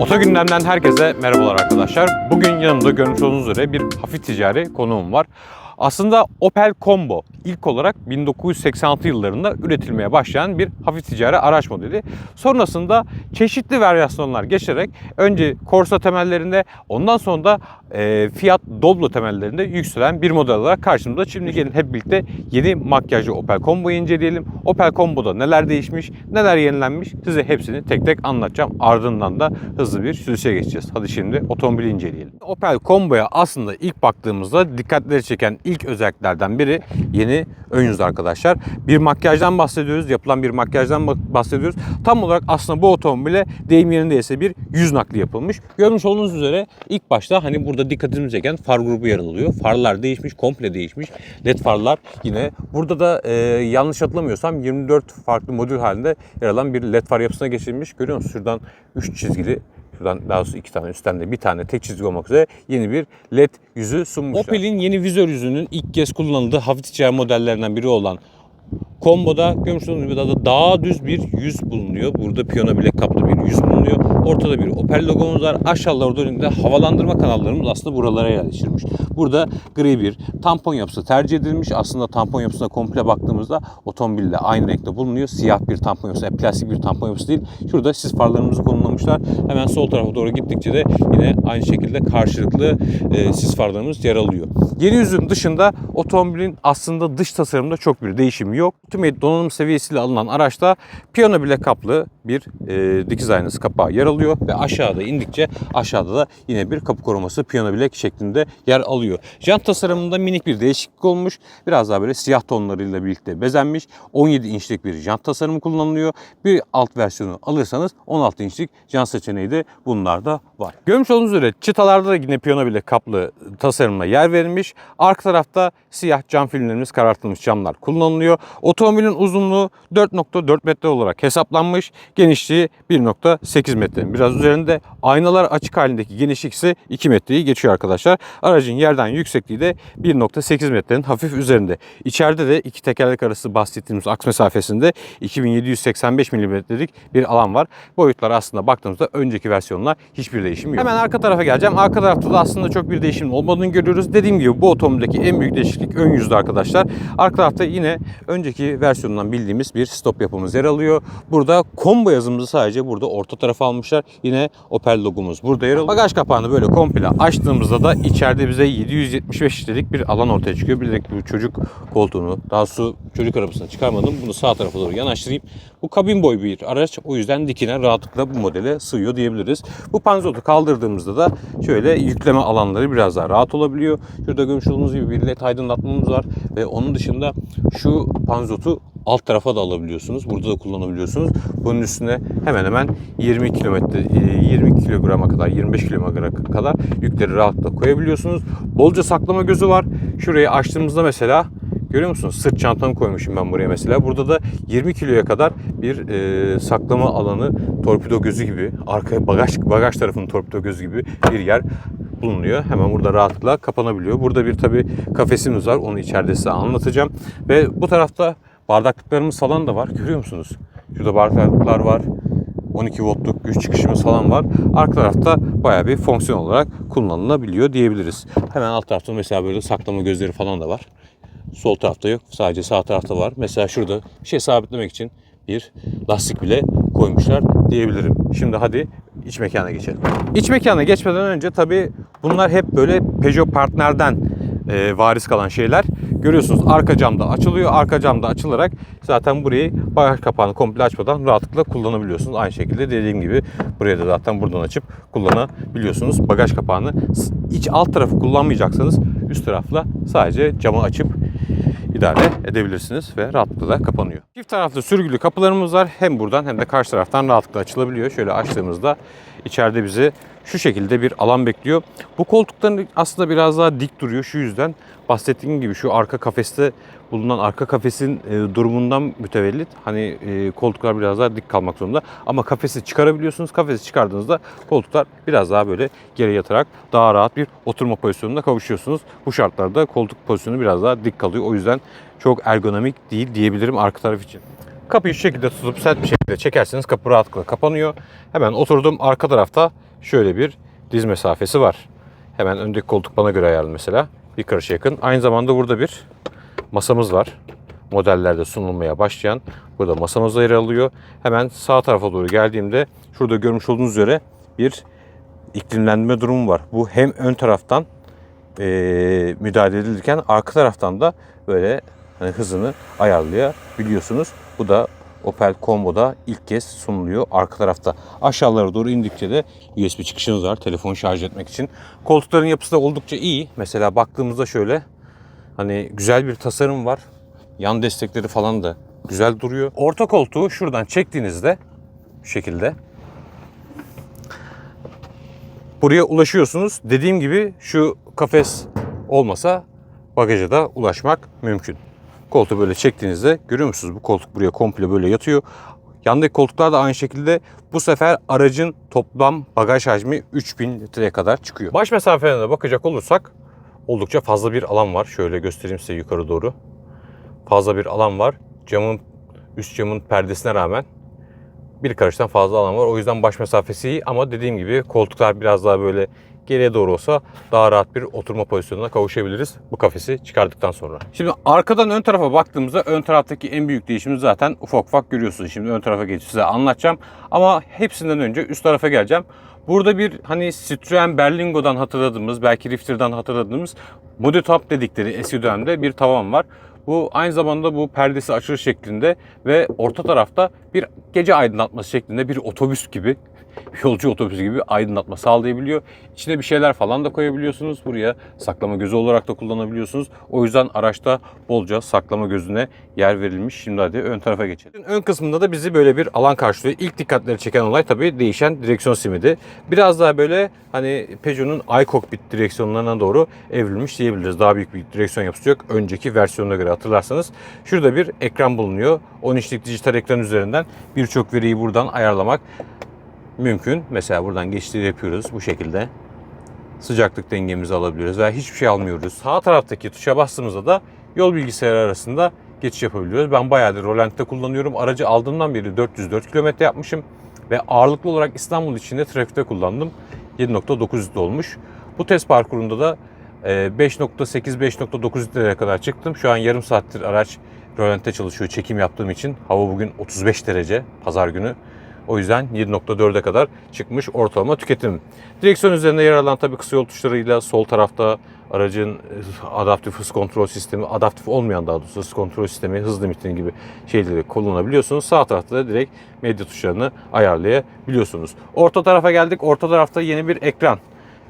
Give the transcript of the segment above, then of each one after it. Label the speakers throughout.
Speaker 1: Oto gündemden herkese merhabalar arkadaşlar. Bugün yanımda görmüş olduğunuz üzere bir hafif ticari konuğum var. Aslında Opel Combo ilk olarak 1986 yıllarında üretilmeye başlayan bir hafif ticari araç modeli. Sonrasında çeşitli varyasyonlar geçerek önce Corsa temellerinde ondan sonra da e, Fiat Doblo temellerinde yükselen bir model olarak karşımızda. Şimdi gelin hep birlikte yeni makyajlı Opel Combo'yu inceleyelim. Opel Combo'da neler değişmiş, neler yenilenmiş size hepsini tek tek anlatacağım. Ardından da hızlı bir sürüşe geçeceğiz. Hadi şimdi otomobili inceleyelim. Opel Combo'ya aslında ilk baktığımızda dikkatleri çeken ilk özelliklerden biri yeni ön yüz arkadaşlar. Bir makyajdan bahsediyoruz. Yapılan bir makyajdan bahsediyoruz. Tam olarak aslında bu otomobile deyim yerindeyse bir yüz nakli yapılmış. Görmüş olduğunuz üzere ilk başta hani burada dikkatimizi çeken far grubu yer alıyor. Farlar değişmiş, komple değişmiş. LED farlar yine. Burada da e, yanlış hatırlamıyorsam 24 farklı modül halinde yer alan bir LED far yapısına geçirilmiş. Görüyor musunuz? Şuradan 3 çizgili Şuradan daha doğrusu iki tane üstten de bir tane tek çizgi olmak üzere yeni bir LED yüzü sunmuşlar. Opel'in yeni vizör yüzünün ilk kez kullanıldığı hafif ticari modellerinden biri olan Combo'da görmüş olduğunuz gibi daha, daha düz bir yüz bulunuyor. Burada piyano bilek kaplı bir yüz bulunuyor. Ortada bir Opel logomuz var. Aşağılara doğru da havalandırma kanallarımız aslında buralara yerleştirilmiş. Burada gri bir tampon yapısı tercih edilmiş. Aslında tampon yapısına komple baktığımızda otomobille aynı renkte bulunuyor. Siyah bir tampon yapısı, yani plastik bir tampon yapısı değil. Şurada sis farlarımızı konumlamışlar. Hemen sol tarafa doğru gittikçe de yine aynı şekilde karşılıklı e, sis farlarımız yer alıyor. Yeni yüzün dışında otomobilin aslında dış tasarımında çok bir değişim yok. Ultimate donanım seviyesiyle alınan araçta piyano bile kaplı bir e, dikiz aynası kapağı yer alıyor ve aşağıda indikçe aşağıda da yine bir kapı koruması piyano bilek şeklinde yer alıyor. Jant tasarımında minik bir değişiklik olmuş. Biraz daha böyle siyah tonlarıyla birlikte bezenmiş. 17 inçlik bir jant tasarımı kullanılıyor. Bir alt versiyonu alırsanız 16 inçlik jant seçeneği de bunlarda var. Görmüş olduğunuz üzere çıtalarda da yine piyano bile kaplı tasarımına yer verilmiş. Arka tarafta siyah cam filmlerimiz karartılmış camlar kullanılıyor. Otomobilin uzunluğu 4.4 metre olarak hesaplanmış. Genişliği 1.8 metrenin biraz üzerinde. Aynalar açık halindeki genişlik ise 2 metreyi geçiyor arkadaşlar. Aracın yerden yüksekliği de 1.8 metrenin hafif üzerinde. İçeride de iki tekerlek arası bahsettiğimiz aks mesafesinde 2785 milimetrelik bir alan var. Boyutlar aslında baktığımızda önceki versiyonlar hiçbir değişim yok. Hemen arka tarafa geleceğim. Arka tarafta da aslında çok bir değişim olmadığını görüyoruz. Dediğim gibi bu otomobildeki en büyük değişiklik ön yüzde arkadaşlar. Arka tarafta yine önceki versiyondan bildiğimiz bir stop yapımız yer alıyor. Burada combo yazımızı sadece burada orta tarafa almışlar. Yine Opel logomuz burada yer alıyor. Bagaj kapağını böyle komple açtığımızda da içeride bize 775 litrelik bir alan ortaya çıkıyor. Bir de bu çocuk koltuğunu, daha su çocuk arabasına çıkarmadım. Bunu sağ tarafa doğru yanaştırayım. Bu kabin boy bir araç. O yüzden dikine rahatlıkla bu modele sığıyor diyebiliriz. Bu panzotu kaldırdığımızda da şöyle yükleme alanları biraz daha rahat olabiliyor. Şurada görmüş olduğunuz gibi bir led aydınlatmamız var ve onun dışında şu panzotu alt tarafa da alabiliyorsunuz. Burada da kullanabiliyorsunuz. Bunun üstüne hemen hemen 20 kilometre 20 kilograma kadar 25 kilograma kadar yükleri rahatlıkla koyabiliyorsunuz. Bolca saklama gözü var. Şurayı açtığımızda mesela Görüyor musunuz? Sırt çantamı koymuşum ben buraya mesela. Burada da 20 kiloya kadar bir e, saklama alanı torpido gözü gibi, arka bagaj bagaj tarafının torpido gözü gibi bir yer bulunuyor. Hemen burada rahatlıkla kapanabiliyor. Burada bir tabi kafesimiz var. Onu içeride size anlatacağım. Ve bu tarafta bardaklıklarımız falan da var. Görüyor musunuz? Şurada bardaklıklar var. 12 voltluk güç çıkışımız falan var. Arka tarafta bayağı bir fonksiyon olarak kullanılabiliyor diyebiliriz. Hemen alt tarafta mesela böyle saklama gözleri falan da var. Sol tarafta yok. Sadece sağ tarafta var. Mesela şurada bir şey sabitlemek için bir lastik bile koymuşlar diyebilirim. Şimdi hadi iç mekana geçelim. İç mekana geçmeden önce tabii bunlar hep böyle Peugeot partnerden e, varis kalan şeyler. Görüyorsunuz arka camda açılıyor. Arka camda açılarak zaten burayı bagaj kapağını komple açmadan rahatlıkla kullanabiliyorsunuz. Aynı şekilde dediğim gibi buraya da zaten buradan açıp kullanabiliyorsunuz. Bagaj kapağını iç alt tarafı kullanmayacaksanız üst tarafla sadece camı açıp idare edebilirsiniz ve rahatlıkla kapanıyor. Çift taraflı sürgülü kapılarımız var. Hem buradan hem de karşı taraftan rahatlıkla açılabiliyor. Şöyle açtığımızda içeride bizi şu şekilde bir alan bekliyor. Bu koltukların aslında biraz daha dik duruyor şu yüzden. Bahsettiğim gibi şu arka kafeste bulunan arka kafesin e, durumundan mütevellit hani e, koltuklar biraz daha dik kalmak zorunda. Ama kafesi çıkarabiliyorsunuz. Kafesi çıkardığınızda koltuklar biraz daha böyle geri yatarak daha rahat bir oturma pozisyonuna kavuşuyorsunuz. Bu şartlarda koltuk pozisyonu biraz daha dik kalıyor. O yüzden çok ergonomik değil diyebilirim arka taraf için. Kapıyı şu şekilde tutup sert bir şekilde çekerseniz kapı rahatlıkla kapanıyor. Hemen oturdum arka tarafta şöyle bir diz mesafesi var. Hemen öndeki koltuk bana göre ayarlı mesela. Bir karışa yakın. Aynı zamanda burada bir masamız var. Modellerde sunulmaya başlayan. Burada masamız yer alıyor. Hemen sağ tarafa doğru geldiğimde şurada görmüş olduğunuz üzere bir iklimlenme durumu var. Bu hem ön taraftan eee müdahale edilirken arka taraftan da böyle hani hızını ayarlayabiliyorsunuz. Bu da Opel Combo'da ilk kez sunuluyor arka tarafta. Aşağılara doğru indikçe de USB çıkışınız var telefon şarj etmek için. Koltukların yapısı da oldukça iyi. Mesela baktığımızda şöyle hani güzel bir tasarım var. Yan destekleri falan da güzel duruyor. Orta koltuğu şuradan çektiğinizde şu şekilde buraya ulaşıyorsunuz. Dediğim gibi şu kafes olmasa bagaja da ulaşmak mümkün. Koltuğu böyle çektiğinizde görüyor musunuz? Bu koltuk buraya komple böyle yatıyor. Yandaki koltuklar da aynı şekilde bu sefer aracın toplam bagaj hacmi 3000 litreye kadar çıkıyor. Baş mesafelerine bakacak olursak oldukça fazla bir alan var. Şöyle göstereyim size yukarı doğru. Fazla bir alan var. Camın üst camın perdesine rağmen bir karıştan fazla alan var. O yüzden baş mesafesi iyi ama dediğim gibi koltuklar biraz daha böyle geriye doğru olsa daha rahat bir oturma pozisyonuna kavuşabiliriz bu kafesi çıkardıktan sonra. Şimdi arkadan ön tarafa baktığımızda ön taraftaki en büyük değişimi zaten ufak ufak görüyorsunuz. Şimdi ön tarafa geçip size anlatacağım. Ama hepsinden önce üst tarafa geleceğim. Burada bir hani Citroen Berlingo'dan hatırladığımız, belki Rifter'dan hatırladığımız Body Top dedikleri eski dönemde bir tavan var. Bu aynı zamanda bu perdesi açılır şeklinde ve orta tarafta bir gece aydınlatması şeklinde bir otobüs gibi yolcu otobüsü gibi aydınlatma sağlayabiliyor. İçine bir şeyler falan da koyabiliyorsunuz. Buraya saklama gözü olarak da kullanabiliyorsunuz. O yüzden araçta bolca saklama gözüne yer verilmiş. Şimdi hadi ön tarafa geçelim. Ön kısmında da bizi böyle bir alan karşılıyor. İlk dikkatleri çeken olay tabii değişen direksiyon simidi. Biraz daha böyle hani Peugeot'un iCockpit direksiyonlarına doğru evrilmiş diyebiliriz. Daha büyük bir direksiyon yapısı yok. Önceki versiyonuna göre hatırlarsanız. Şurada bir ekran bulunuyor. 10 inçlik dijital ekran üzerinden birçok veriyi buradan ayarlamak mümkün. Mesela buradan geçişleri yapıyoruz bu şekilde. Sıcaklık dengemizi alabiliyoruz veya hiçbir şey almıyoruz. Sağ taraftaki tuşa bastığımızda da yol bilgisayarı arasında geçiş yapabiliyoruz. Ben bayağıdır Rolant'te kullanıyorum. Aracı aldığımdan beri 404 kilometre yapmışım ve ağırlıklı olarak İstanbul içinde trafikte kullandım. 7.9 litre olmuş. Bu test parkurunda da e, 5.8-5.9 litreye kadar çıktım. Şu an yarım saattir araç Rolant'te çalışıyor çekim yaptığım için. Hava bugün 35 derece pazar günü. O yüzden 7.4'e kadar çıkmış ortalama tüketim. Direksiyon üzerinde yer alan tabii kısa yol tuşlarıyla sol tarafta aracın e, adaptif hız kontrol sistemi, adaptif olmayan daha doğrusu hız kontrol sistemi, hız limitini gibi şeyleri kullanabiliyorsunuz. Sağ tarafta da direkt medya tuşlarını ayarlayabiliyorsunuz. Orta tarafa geldik. Orta tarafta yeni bir ekran.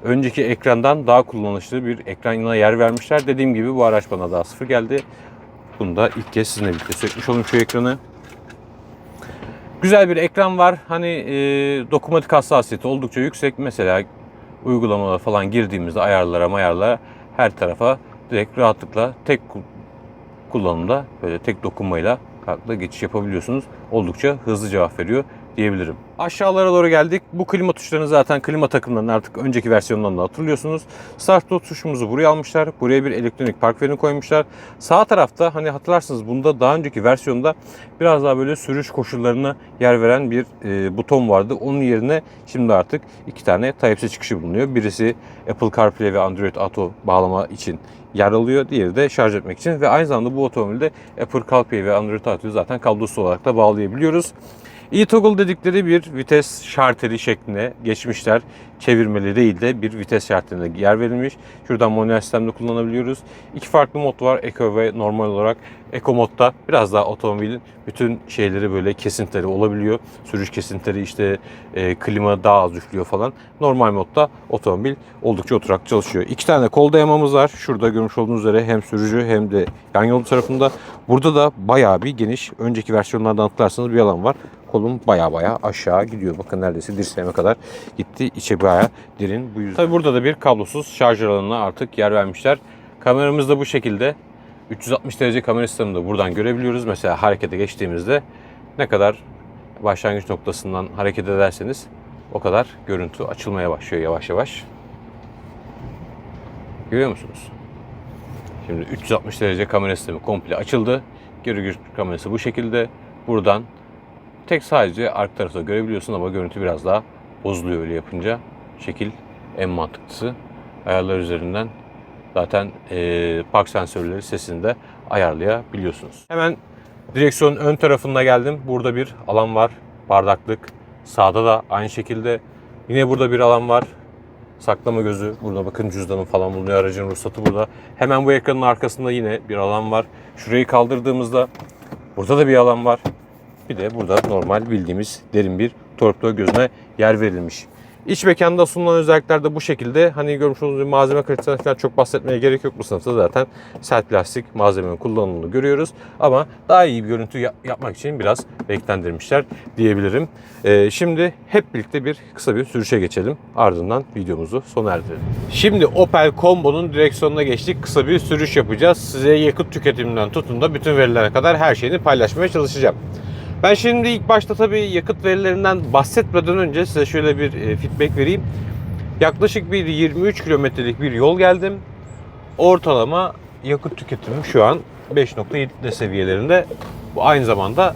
Speaker 1: Önceki ekrandan daha kullanışlı bir ekranına yer vermişler. Dediğim gibi bu araç bana daha sıfır geldi. Bunu da ilk kez sizinle birlikte sökmüş olayım şu ekranı. Güzel bir ekran var. Hani e, dokunmatik hassasiyeti oldukça yüksek. Mesela uygulamalara falan girdiğimizde ayarlara ayarlara her tarafa direkt rahatlıkla tek ku- kullanımda böyle tek dokunmayla rahatlıkla geçiş yapabiliyorsunuz. Oldukça hızlı cevap veriyor diyebilirim. Aşağılara doğru geldik. Bu klima tuşlarını zaten klima takımlarının artık önceki versiyonlarından da hatırlıyorsunuz. Start stop tuşumuzu buraya almışlar. Buraya bir elektronik park freni koymuşlar. Sağ tarafta hani hatırlarsınız bunda daha önceki versiyonda biraz daha böyle sürüş koşullarına yer veren bir e, buton vardı. Onun yerine şimdi artık iki tane Type-C çıkışı bulunuyor. Birisi Apple CarPlay ve Android Auto bağlama için yer alıyor. Diğeri de şarj etmek için ve aynı zamanda bu otomobilde Apple CarPlay ve Android Auto'yu zaten kablosuz olarak da bağlayabiliyoruz. E-toggle dedikleri bir vites şarteli şeklinde geçmişler. Çevirmeli değil de bir vites şartına yer verilmiş. Şuradan manuel sistemde kullanabiliyoruz. İki farklı mod var. Eco ve normal olarak. Eco modda biraz daha otomobilin bütün şeyleri böyle kesintileri olabiliyor. Sürüş kesintileri işte e, klima daha az üflüyor falan. Normal modda otomobil oldukça oturak çalışıyor. İki tane kol dayamamız var. Şurada görmüş olduğunuz üzere hem sürücü hem de yan yol tarafında. Burada da bayağı bir geniş. Önceki versiyonlardan hatırlarsanız bir alan var kolum baya baya aşağı gidiyor. Bakın neredeyse dirseğime kadar gitti. İçe baya derin bu yüzden. Tabi burada da bir kablosuz şarj alanına artık yer vermişler. Kameramız da bu şekilde. 360 derece kamera sistemini de buradan görebiliyoruz. Mesela harekete geçtiğimizde ne kadar başlangıç noktasından hareket ederseniz o kadar görüntü açılmaya başlıyor yavaş yavaş. Görüyor musunuz? Şimdi 360 derece kamera sistemi komple açıldı. Geri görüş kamerası bu şekilde. Buradan tek sadece arka tarafta görebiliyorsun ama görüntü biraz daha bozuluyor öyle yapınca. şekil en mantıklısı. Ayarlar üzerinden zaten e, park sensörleri sesini de ayarlayabiliyorsunuz. Hemen direksiyonun ön tarafında geldim. Burada bir alan var. Bardaklık. Sağda da aynı şekilde yine burada bir alan var. Saklama gözü. Burada bakın cüzdanım falan bulunuyor. Aracın ruhsatı burada. Hemen bu ekranın arkasında yine bir alan var. Şurayı kaldırdığımızda burada da bir alan var. Bir de burada normal bildiğimiz derin bir torpido gözüne yer verilmiş. İç mekanda sunulan özellikler de bu şekilde. Hani görmüş olduğunuz gibi malzeme kalitesinden falan çok bahsetmeye gerek yok bu sınıfta zaten sert plastik malzemenin kullanımını görüyoruz. Ama daha iyi bir görüntü ya- yapmak için biraz renklendirmişler diyebilirim. Ee, şimdi hep birlikte bir kısa bir sürüşe geçelim. Ardından videomuzu sona erdirelim. Şimdi Opel Combo'nun direksiyonuna geçtik. Kısa bir sürüş yapacağız. Size yakıt tüketiminden tutun da bütün verilere kadar her şeyini paylaşmaya çalışacağım. Ben şimdi ilk başta tabii yakıt verilerinden bahsetmeden önce size şöyle bir e, feedback vereyim. Yaklaşık bir 23 kilometrelik bir yol geldim. Ortalama yakıt tüketimim şu an 5.7 litre seviyelerinde. Bu aynı zamanda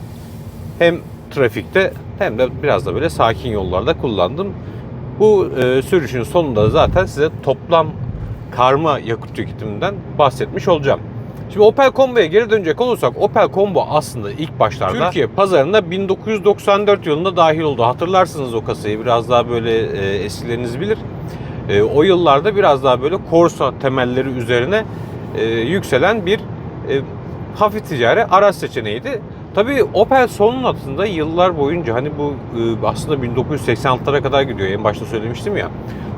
Speaker 1: hem trafikte hem de biraz da böyle sakin yollarda kullandım. Bu e, sürüşün sonunda zaten size toplam karma yakıt tüketiminden bahsetmiş olacağım. Şimdi Opel Combo'ya geri dönecek olursak Opel Combo aslında ilk başlarda Türkiye pazarına 1994 yılında dahil oldu. Hatırlarsınız o kasayı biraz daha böyle e, eskileriniz bilir. E, o yıllarda biraz daha böyle Corsa temelleri üzerine e, yükselen bir e, hafif ticari araç seçeneğiydi. Tabii Opel sonun altında yıllar boyunca hani bu e, aslında 1986'lara kadar gidiyor. En başta söylemiştim ya.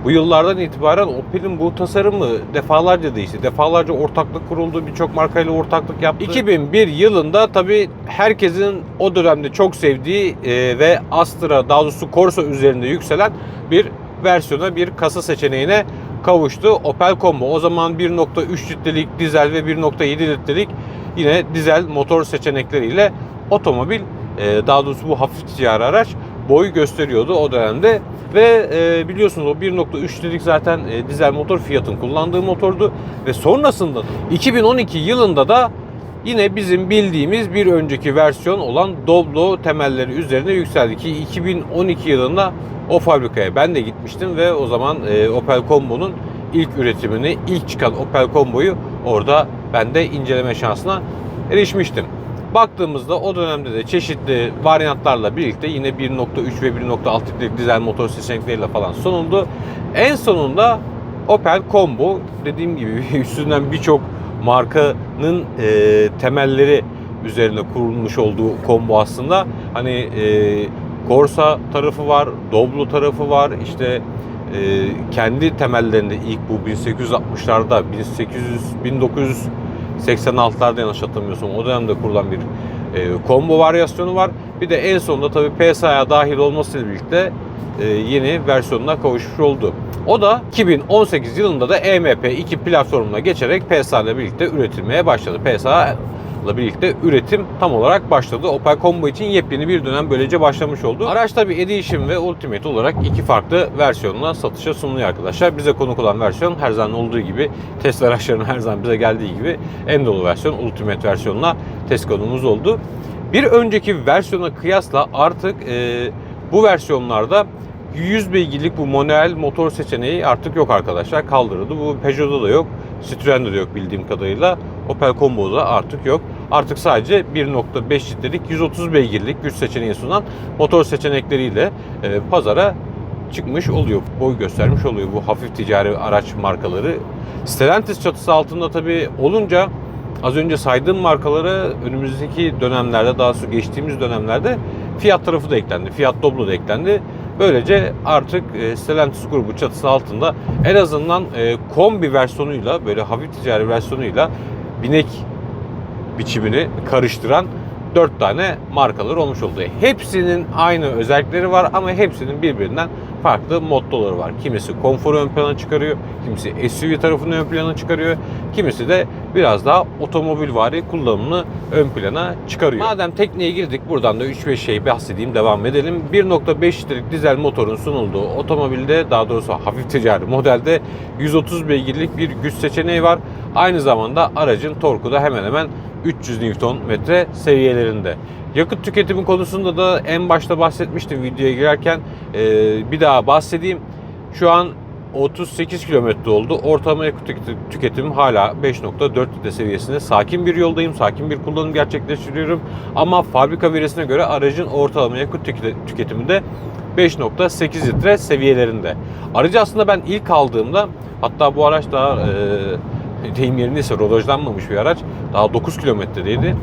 Speaker 1: Bu yıllardan itibaren Opel'in bu tasarımı defalarca değişti. Defalarca ortaklık kuruldu. Birçok markayla ortaklık yaptı. 2001 yılında tabii herkesin o dönemde çok sevdiği e, ve Astra daha doğrusu Corsa üzerinde yükselen bir versiyona, bir kasa seçeneğine kavuştu. Opel Combo o zaman 1.3 litrelik dizel ve 1.7 litrelik yine dizel motor seçenekleriyle otomobil e, daha doğrusu bu hafif ticari araç boy gösteriyordu o dönemde ve e, biliyorsunuz o 1.3 litrelik zaten e, dizel motor Fiat'ın kullandığı motordu ve sonrasında da 2012 yılında da yine bizim bildiğimiz bir önceki versiyon olan Doblo temelleri üzerine yükseldi ki 2012 yılında o fabrikaya ben de gitmiştim ve o zaman e, Opel Combo'nun ilk üretimini, ilk çıkan Opel Combo'yu orada ben de inceleme şansına erişmiştim. Baktığımızda o dönemde de çeşitli varyantlarla birlikte yine 1.3 ve 1.6 litrelik dizel motor seçenekleriyle falan sunuldu. En sonunda Opel Combo dediğim gibi üstünden birçok markanın e, temelleri üzerine kurulmuş olduğu combo aslında. Hani e, Corsa tarafı var, Doblo tarafı var, işte e, kendi temellerinde ilk bu 1860'larda 1800 1986'larda yanlış hatırlamıyorsam o dönemde kurulan bir e, combo varyasyonu var. Bir de en sonunda tabii PSA'ya dahil olmasıyla birlikte e, yeni versiyonuna kavuşmuş oldu. O da 2018 yılında da E EMP2 platformuna geçerek PSA ile birlikte üretilmeye başladı. PSA ile birlikte üretim tam olarak başladı. Opel Combo için yepyeni bir dönem böylece başlamış oldu. Araç tabi Edition ve Ultimate olarak iki farklı versiyonla satışa sunuluyor arkadaşlar. Bize konuk olan versiyon her zaman olduğu gibi test araçlarının her zaman bize geldiği gibi en dolu versiyon Ultimate versiyonla test konumuz oldu. Bir önceki versiyona kıyasla artık e, bu versiyonlarda 100 beygirlik bu manuel motor seçeneği artık yok arkadaşlar. Kaldırıldı. Bu Peugeot'da da yok. Citroen'de de yok bildiğim kadarıyla. Opel Combo'da artık yok. Artık sadece 1.5 litrelik 130 beygirlik güç seçeneği sunan motor seçenekleriyle e, pazara çıkmış oluyor. Boy göstermiş oluyor bu hafif ticari araç markaları. Stellantis çatısı altında tabii olunca az önce saydığım markalara önümüzdeki dönemlerde daha sonra geçtiğimiz dönemlerde Fiat tarafı da eklendi. Fiat Doblo da eklendi. Böylece artık e, Stellantis grubu çatısı altında en azından e, kombi versiyonuyla böyle hafif ticari versiyonuyla binek biçimini karıştıran 4 tane markalar olmuş oldu. Hepsinin aynı özellikleri var ama hepsinin birbirinden farklı mottoları var. Kimisi konforu ön plana çıkarıyor, kimisi SUV tarafını ön plana çıkarıyor, kimisi de biraz daha otomobil vari kullanımını ön plana çıkarıyor. Madem tekneye girdik buradan da 3-5 şey bahsedeyim devam edelim. 1.5 litrelik dizel motorun sunulduğu otomobilde daha doğrusu hafif ticari modelde 130 beygirlik bir güç seçeneği var. Aynı zamanda aracın torku da hemen hemen 300 Nm seviyelerinde. Yakıt tüketimi konusunda da en başta bahsetmiştim videoya girerken. Ee, bir daha bahsedeyim. Şu an 38 kilometre oldu. Ortalama yakıt tüket- tüketimim hala 5.4 litre seviyesinde. Sakin bir yoldayım. Sakin bir kullanım gerçekleştiriyorum. Ama fabrika verisine göre aracın ortalama yakıt tüke- tüketimi de 5.8 litre seviyelerinde. Aracı aslında ben ilk aldığımda hatta bu araç daha e, deyim yerindeyse rodajlanmamış bir araç. Daha 9 kilometredeydi.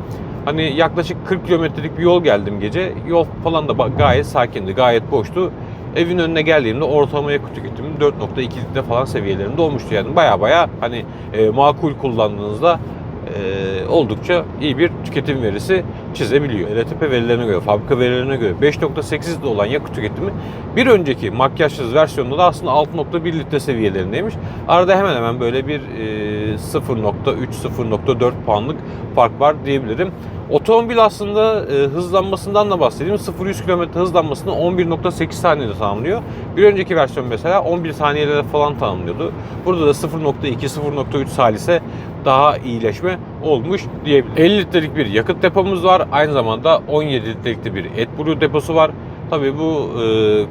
Speaker 1: Hani yaklaşık 40 kilometrelik bir yol geldim gece. Yol falan da gayet sakindi, gayet boştu. Evin önüne geldiğimde ortalama yakıt tüketimim 4.2 litre falan seviyelerinde olmuştu. Yani baya baya hani e, makul kullandığınızda e, oldukça iyi bir tüketim verisi çizebiliyor. LTP verilerine göre, fabrika verilerine göre 5.8 litre olan yakıt tüketimi bir önceki makyajsız versiyonda da aslında 6.1 litre seviyelerindeymiş. Arada hemen hemen böyle bir e, 0.3-0.4 puanlık fark var diyebilirim. Otomobil aslında e, hızlanmasından da bahsedeyim. 0-100 km hızlanmasını 11.8 saniyede tamamlıyor. Bir önceki versiyon mesela 11 saniyede falan tamamlıyordu. Burada da 0.2-0.3 salise daha iyileşme olmuş diyebilirim. 50 litrelik bir yakıt depomuz var. Aynı zamanda 17 litrelik de bir AdBlue deposu var. Tabii bu e,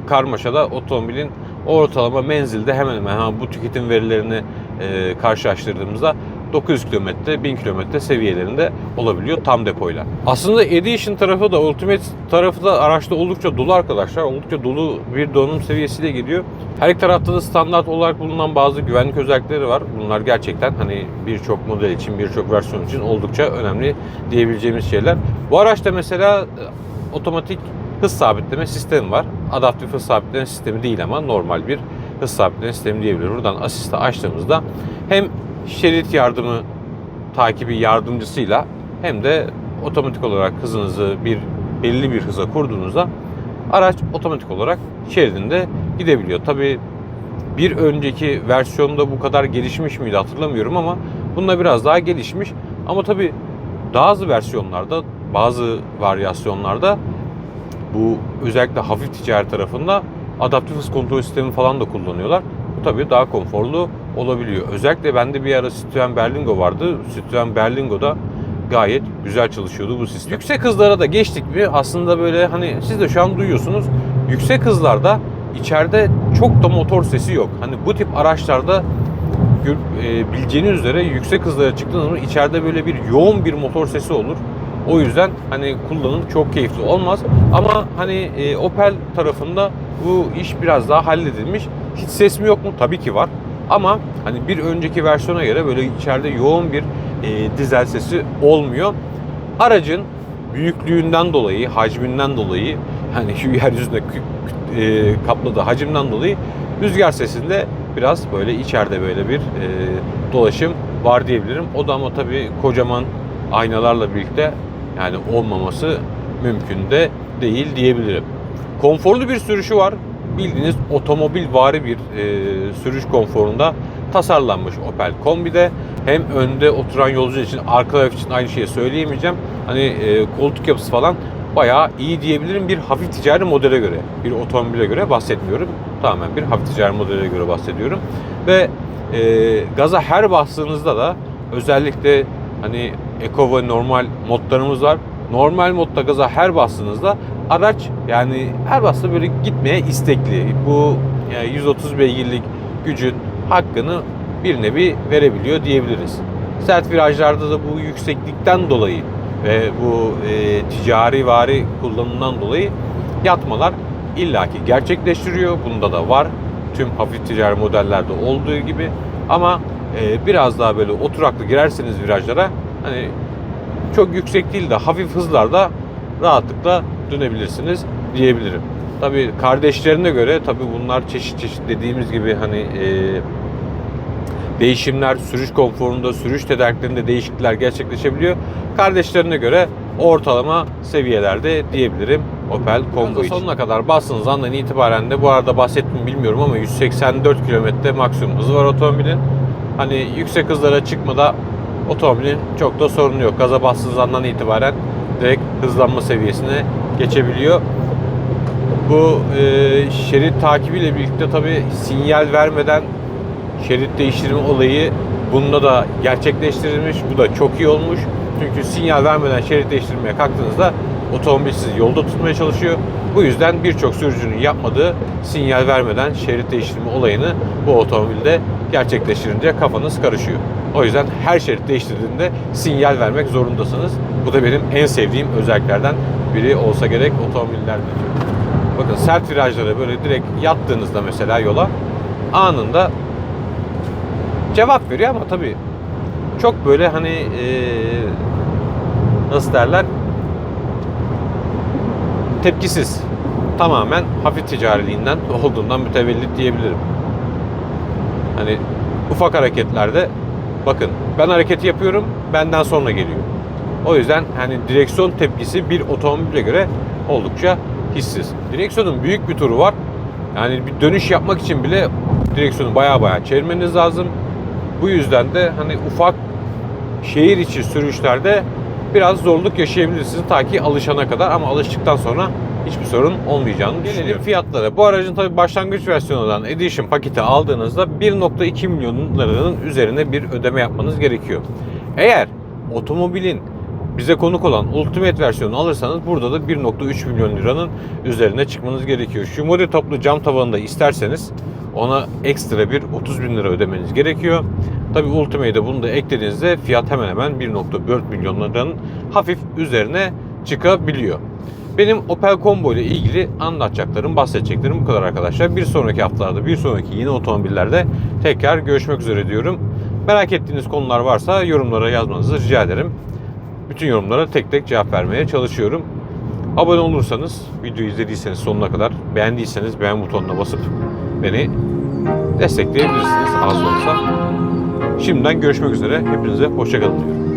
Speaker 1: karmaşada otomobilin ortalama menzilde hemen hemen bu tüketim verilerini e, karşılaştırdığımızda 900 kilometre, 1000 kilometre seviyelerinde olabiliyor tam depoyla. Aslında Edition tarafı da Ultimate tarafı da araçta oldukça dolu arkadaşlar. Oldukça dolu bir donanım seviyesiyle geliyor. Her iki tarafta da standart olarak bulunan bazı güvenlik özellikleri var. Bunlar gerçekten hani birçok model için, birçok versiyon için oldukça önemli diyebileceğimiz şeyler. Bu araçta mesela e, otomatik hız sabitleme sistemi var. Adaptif hız sabitleme sistemi değil ama normal bir hız sabitleme sistemi diyebiliriz. Buradan asiste açtığımızda hem şerit yardımı takibi yardımcısıyla hem de otomatik olarak hızınızı bir belli bir hıza kurduğunuzda araç otomatik olarak şeridinde gidebiliyor. Tabi bir önceki versiyonda bu kadar gelişmiş miydi hatırlamıyorum ama bunda biraz daha gelişmiş. Ama tabi bazı versiyonlarda, bazı varyasyonlarda bu özellikle hafif ticaret tarafında adaptif hız kontrol sistemi falan da kullanıyorlar. Tabii daha konforlu olabiliyor. Özellikle bende bir ara Citroen Berlingo vardı. Citroen Berlingo'da gayet güzel çalışıyordu bu sistem. Yüksek hızlara da geçtik mi aslında böyle hani siz de şu an duyuyorsunuz. Yüksek hızlarda içeride çok da motor sesi yok. Hani bu tip araçlarda e, bileceğiniz üzere yüksek hızlara çıktığınız zaman içeride böyle bir yoğun bir motor sesi olur. O yüzden hani kullanım çok keyifli olmaz. Ama hani e, Opel tarafında bu iş biraz daha halledilmiş. Hiç ses mi yok mu? Tabii ki var. Ama hani bir önceki versiyona göre böyle içeride yoğun bir e, dizel sesi olmuyor. Aracın büyüklüğünden dolayı, hacminden dolayı hani şu yeryüzünde kü- e, kapladığı hacimden dolayı rüzgar sesinde biraz böyle içeride böyle bir e, dolaşım var diyebilirim. O da ama tabii kocaman aynalarla birlikte yani olmaması mümkün de değil diyebilirim. Konforlu bir sürüşü var. Bildiğiniz otomobil vari bir e, sürüş konforunda tasarlanmış Opel Kombi'de. Hem önde oturan yolcu için, arka için aynı şeyi söyleyemeyeceğim. Hani e, koltuk yapısı falan bayağı iyi diyebilirim bir hafif ticari modele göre. Bir otomobile göre bahsetmiyorum. Tamamen bir hafif ticari modele göre bahsediyorum. Ve e, gaza her bastığınızda da özellikle hani Eco ve normal modlarımız var. Normal modda gaza her bastığınızda araç yani her bastığında böyle gitmeye istekli. Bu yani 130 beygirlik gücün hakkını bir nevi verebiliyor diyebiliriz. Sert virajlarda da bu yükseklikten dolayı ve bu e, ticari vari kullanımdan dolayı yatmalar illaki gerçekleştiriyor. Bunda da var. Tüm hafif ticari modellerde olduğu gibi. Ama e, biraz daha böyle oturaklı girerseniz virajlara hani çok yüksek değil de hafif hızlarda rahatlıkla dönebilirsiniz diyebilirim. Tabi kardeşlerine göre tabi bunlar çeşit çeşit dediğimiz gibi hani e, değişimler sürüş konforunda, sürüş tedariklerinde değişiklikler gerçekleşebiliyor. Kardeşlerine göre ortalama seviyelerde diyebilirim Opel Combo için. Sonuna kadar bastığınız andan itibaren de bu arada bahsettim bilmiyorum ama 184 km maksimum hızı var otomobilin. Hani yüksek hızlara çıkmada otomobilin çok da sorunu yok. Gaza bastığınız andan itibaren direkt hızlanma seviyesine geçebiliyor. Bu e, şerit takibiyle birlikte tabi sinyal vermeden şerit değiştirme olayı bunda da gerçekleştirilmiş. Bu da çok iyi olmuş. Çünkü sinyal vermeden şerit değiştirmeye kalktığınızda otomobil sizi yolda tutmaya çalışıyor. Bu yüzden birçok sürücünün yapmadığı sinyal vermeden şerit değiştirme olayını bu otomobilde gerçekleştirince kafanız karışıyor. O yüzden her şerit değiştirdiğinde sinyal vermek zorundasınız. Bu da benim en sevdiğim özelliklerden biri olsa gerek otomobillerde. Bakın sert virajlara böyle direkt yattığınızda mesela yola anında cevap veriyor ama tabii çok böyle hani eee, nasıl derler tepkisiz. Tamamen hafif ticariliğinden olduğundan mütevellit diyebilirim. Hani ufak hareketlerde bakın ben hareketi yapıyorum benden sonra geliyor. O yüzden hani direksiyon tepkisi bir otomobile göre oldukça hissiz. Direksiyonun büyük bir turu var. Yani bir dönüş yapmak için bile direksiyonu baya baya çevirmeniz lazım. Bu yüzden de hani ufak şehir içi sürüşlerde biraz zorluk yaşayabilirsiniz ta ki alışana kadar ama alıştıktan sonra hiçbir sorun olmayacağını Gelelim fiyatlara. Bu aracın tabi başlangıç versiyonu olan Edition paketi aldığınızda 1.2 milyon liranın üzerine bir ödeme yapmanız gerekiyor. Eğer otomobilin bize konuk olan Ultimate versiyonu alırsanız burada da 1.3 milyon liranın üzerine çıkmanız gerekiyor. Model toplu cam tavanı da isterseniz ona ekstra bir 30 bin lira ödemeniz gerekiyor. Tabi Ultimate'e bunu da eklediğinizde fiyat hemen hemen 1.4 milyon liranın hafif üzerine çıkabiliyor. Benim Opel Combo ile ilgili anlatacaklarım, bahsedeceklerim bu kadar arkadaşlar. Bir sonraki haftalarda, bir sonraki yeni otomobillerde tekrar görüşmek üzere diyorum. Merak ettiğiniz konular varsa yorumlara yazmanızı rica ederim. Bütün yorumlara tek tek cevap vermeye çalışıyorum. Abone olursanız, videoyu izlediyseniz sonuna kadar, beğendiyseniz beğen butonuna basıp beni destekleyebilirsiniz az olsa. Şimdiden görüşmek üzere. Hepinize hoşçakalın diyorum.